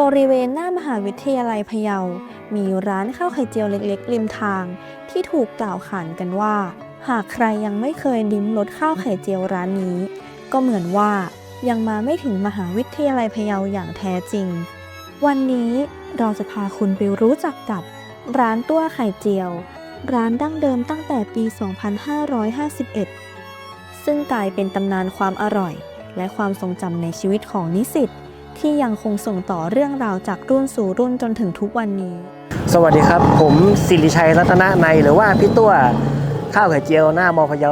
บริเวณหน้ามหาวิทยาลัยพะเยา มีร้านข้าวไข่เจียวเล็กๆริมทาง ที่ถูกกล่าวขานกันว่า หากใครยังไม่เคยลิ้มรสข้าวไข่เจียวร้านนี้ ก็เหมือนว่ายังมาไม่ถึงมหาวิทยาลัยพะเยาอย่างแท้จริง วันนี้เราจะพาคุณไปรู้จักกับร้านตัวไข่เจียว ร้านดั้งเดิมตั้งแต่ปี 2551 ซึ่งกลายเป็นตำนานความอร่อย และความทรงจำในชีวิตของนิสิต ที่ยังคงส่งต่อเรื่องราวจากรุ่นสู่รุ่นจนถึงทุกวันนี้ สวัสดีครับ ผมสิริชัยรัตนในยหรือว่าพี่ตัวข้าวไข่เจียวหน้ามอพยา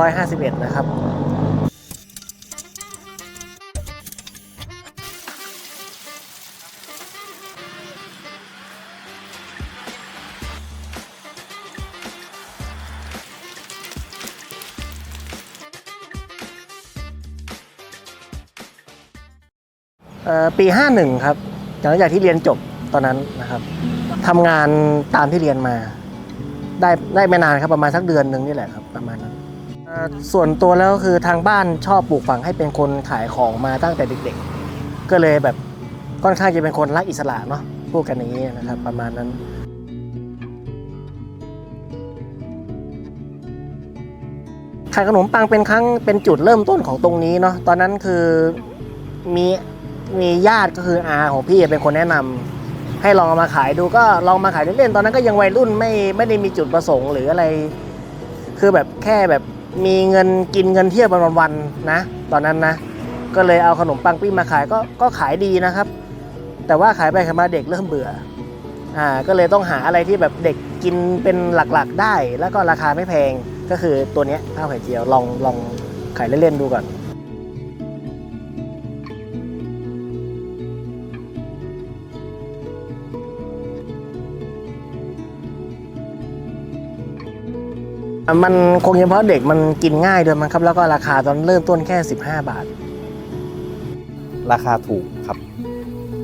2551 นะครับ ปี 51 ครับหลังจากที่เรียนจบตอนนั้นนะครับทำงานตามที่เรียนมา ได้ได้ไม่นานครับประมาณสักเดือนหนึ่งนี่แหละครับประมาณนั้นส่วนตัวแล้วก็คือทางบ้านชอบปลูกฝังให้เป็นคนขายของมาตั้งแต่เด็กๆ ก็เลยแบบค่อนข้างจะเป็นคนรักอิสระเนาะพูดกันอย่างนี้นะครับประมาณนั้นขายขนมปังเป็นครั้งเป็นจุดเริ่มต้นของตรงนี้เนาะตอนนั้นคือมี มีญาติก็คืออาของพี่เป็นคนแนะนำให้ลองเอามาขายดูก็ลองมาขายเล่นๆตอนนั้นก็ยังวัยรุ่นไม่ไม่ได้มีจุดประสงค์หรืออะไร คือแบบแค่แบบมีเงินกินเงินเที่ยววันวันๆนะ ตอนนั้นนะ ก็เลยเอาขนมปังปิ้งมาขายก็ก็ขายดีนะครับ แต่ว่าขายไปขายมาเด็กเริ่มเบื่ออ่าก็เลยต้องหาอะไรที่แบบเด็กกินเป็นหลักๆได้ แล้วก็ราคาไม่แพงก็คือตัวนี้ข้าวไข่เจียวลองลองขายเล่นๆดูก่อน มันคงเฉพาะเด็กมันกินง่ายด้วยมั้งครับ แล้วก็ราคาตอนเริ่มต้นแค่ 15 บาท ราคาถูกครับ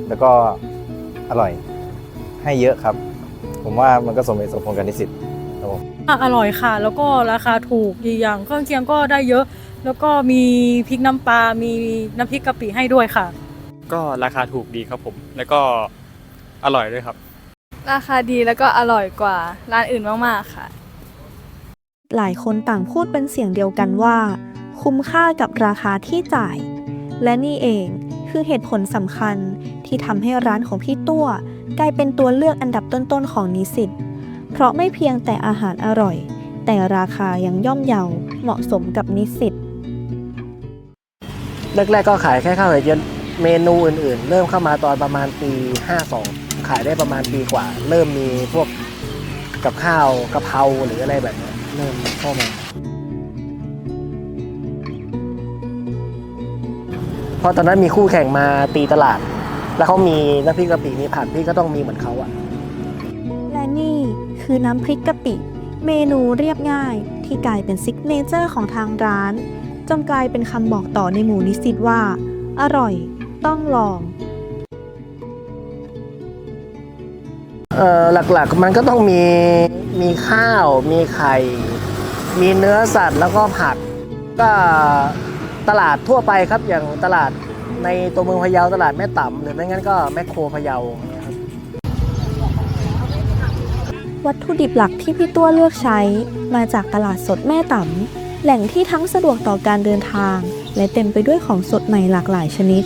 แล้วก็อร่อย ให้เยอะครับ ผมว่ามันก็สมเหตุสมผลกับนิสิตครับผม อะอร่อยค่ะ แล้วก็ราคาถูกอีกอย่างเครื่องเคียงก็ได้เยอะ แล้วก็มีพริกน้ำปลา มีน้ำพริกกะปิให้ด้วยค่ะ ก็ราคาถูกดีครับผม แล้วก็อร่อยด้วยครับ ราคาดีแล้วก็อร่อยกว่าร้านอื่นมาก ๆ ค่ะ หลายคนต่างพูดเป็นเสียงเดียวกันว่า คุ้มค่ากับราคาที่จ่าย และนี่เองคือเหตุผลสำคัญที่ทำให้ร้านของพี่ตั้วกลายเป็นตัวเลือกอันดับต้นๆของนิสิต เพราะไม่เพียงแต่อาหารอร่อย แต่ราคายังย่อมเยาเหมาะสมกับนิสิตแรกๆก็ขายแค่ข้าวไข่เจียวเมนูอื่นๆ เริ่มเข้ามาตอนประมาณปี 52 ขายได้ประมาณปีกว่า เริ่มมีพวกกับข้าวกะเพราหรืออะไรแบบนี้ เริ่มเข้ามาเพราะตอนนั้นมีคู่แข่งมาตีตลาด แล้วเขามีน้ำพริกกะปิมีผัดพี่ก็ต้องมีเหมือนเขาอะและนี่คือน้ำพริกกะปิ เมนูเรียบง่ายที่กลายเป็นซิกเนเจอร์ของทางร้าน จนกลายเป็นคำบอกต่อในหมู่นิสิตว่า อร่อย ต้องลอง หลักๆมันก็ต้องมีมีข้าว มีไข่ มีเนื้อสัตว์แล้วก็ผัก ก็ตลาดทั่วไปครับอย่างตลาดในตัวเมืองพะเยาตลาดแม่ต่ำหรือไม่งั้นก็แมคโครพะเยาวัตถุดิบหลักที่พี่ตัวเลือกใช้มาจากตลาดสดแม่ต๋ำแหล่งที่ทั้งสะดวกต่อการเดินทาง และเต็มไปด้วยของสดใหม่หลากหลายชนิด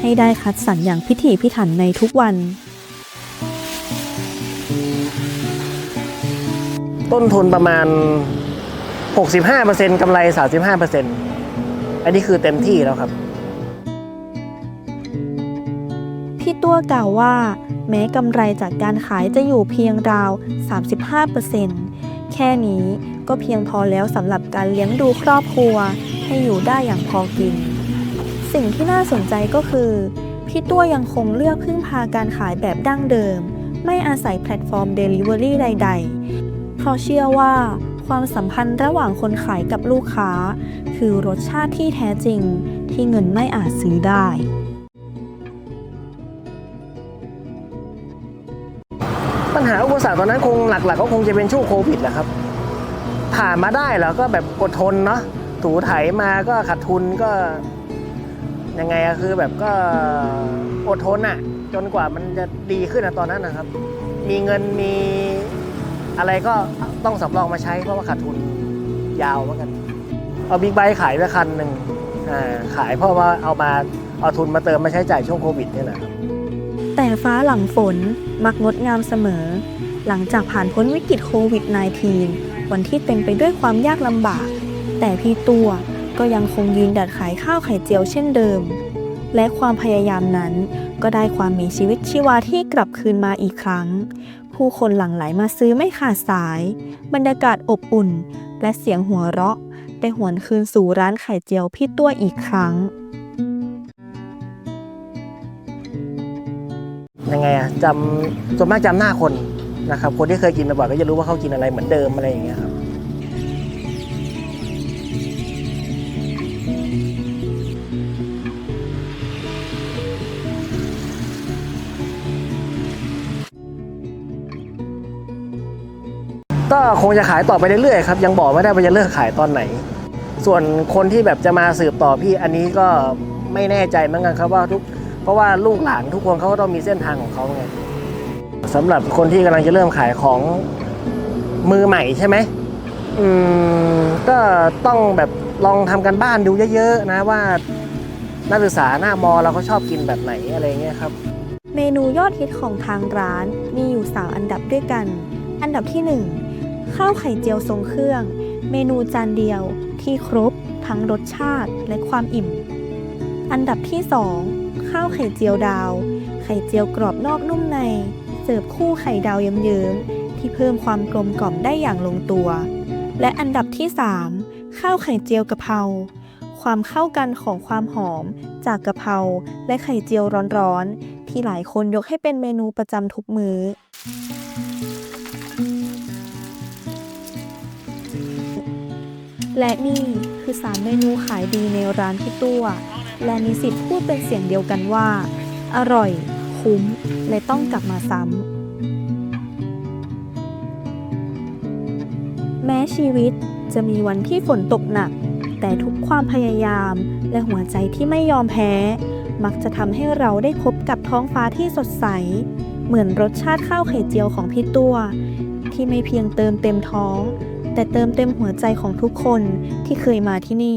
ให้ได้คัดสรรอย่างพิถีพิถันในทุกวัน ต้นทุนประมาณ 65%กำไร 35%อันนี้คือเต็มที่แล้วครับ พี่ตัวกล่าวว่า แม้กำไรจากการขายจะอยู่เพียงราว 35%แค่นี้ก็เพียงพอแล้วสำหรับการเลี้ยงดูครอบครัว ให้อยู่ได้อย่างพอกิน สิ่งที่น่าสนใจก็คือ พี่ตัวยังคงเลือกพึ่งพาการขายแบบดั้งเดิม ไม่อาศัยแพลตฟอร์ม Delivery ใด ๆ เพราะเชื่อว่าความสัมพันธ์ระหว่างคนขายกับลูกค้า คือรสชาติที่แท้จริงที่เงินไม่อาจซื้อได้ ปัญหาอุปสรรคตอนนั้นคงหลักๆ ก็คงจะเป็นช่วงโควิดแหละครับ ผ่านมาได้แล้วก็แบบอดทนเนาะถูไถมาก็ขาดทุนก็ยังไงอะคือแบบก็อดทนอะจนกว่ามันจะดีขึ้นนะตอนนั้นนะครับ มีเงินมี อะไรก็ต้องสำรองมาใช้เพราะว่าขาดทุนยาวเหมือนกัน เอาบิ๊กไบค์ขายไปคันหนึ่งขายเพราะว่าเอามาเอาทุนมาเติมมาใช้จ่ายช่วงโควิดนี่แหละแต่ฟ้าหลังฝนมักงดงามเสมอ หลังจากผ่านพ้นวิกฤตโควิด -19 วันที่เต็มไปด้วยความยากลำบาก แต่พี่ตัวก็ยังคงยืนดัดขายข้าวไข่เจียวเช่นเดิม และความพยายามนั้นก็ได้ความมีชีวิตชีวาที่กลับคืนมาอีกครั้ง ผู้คนหลั่งไหลมาซื้อไม่ขาดสาย บรรยากาศอบอุ่น และเสียงหัวเราะ ได้หวนคืนสู่ร้านไข่เจียวพี่ตัวอีกครั้ง ยังไงอะจำส่วนมากจำหน้าคนนะครับ คนที่เคยกินมาบ่อยก็จะรู้ว่าเขากินอะไรเหมือนเดิมอะไรอย่างเงี้ยครับ ก็คงจะขายต่อไปเรื่อยๆครับยังบอกไม่ได้ว่าจะเลิกขายตอนไหน ส่วนคนที่แบบจะมาสืบต่อพี่อันนี้ก็ไม่แน่ใจเหมือนกันครับว่าทุกเพราะว่าลูกหลานทุกคนเขาก็ต้องมีเส้นทางของเขาไงสำหรับคนที่กำลังจะเริ่มขายของมือใหม่ใช่ไหมอืมก็ต้องแบบลองทำกันบ้านดูเยอะๆนะว่านักศึกษาหน้ามอเราเขาชอบกินแบบไหนอะไรเงี้ยครับ เมนูยอดฮิตของทางร้านมีอยู่ 3 อันดับด้วยกัน อันดับที่ 1 ข้าวไข่เจียวทรงเครื่อง เมนูจานเดียวที่ครบทั้งรสชาติและความอิ่ม อันดับที่ 2 ข้าวไข่เจียวดาว ไข่เจียวกรอบนอกนุ่มใน เสิร์ฟคู่ไข่ดาวเยิ้มๆที่เพิ่มความกลมกล่อมได้อย่างลงตัว และอันดับที่ 3 ข้าวไข่เจียวกะเพราความเข้ากันของความหอมจากกะเพราและไข่เจียวร้อนๆ ที่หลายคนยกให้เป็นเมนูประจำทุกมื้อ และนี่คือ3เมนูขายดีในร้านพี่ตัว และมีสิทธิ์พูดเป็นเสียงเดียวกันว่า อร่อย คุ้ม และต้องกลับมาซ้ำ แม้ชีวิตจะมีวันที่ฝนตกหนัก แต่ทุกความพยายามและหัวใจที่ไม่ยอมแพ้ มักจะทำให้เราได้พบกับท้องฟ้าที่สดใส เหมือนรสชาติข้าวไข่เจียวของพี่ตัว ที่ไม่เพียงเติมเต็มท้อง แต่เติมเต็มหัวใจของทุกคนที่เคยมาที่นี่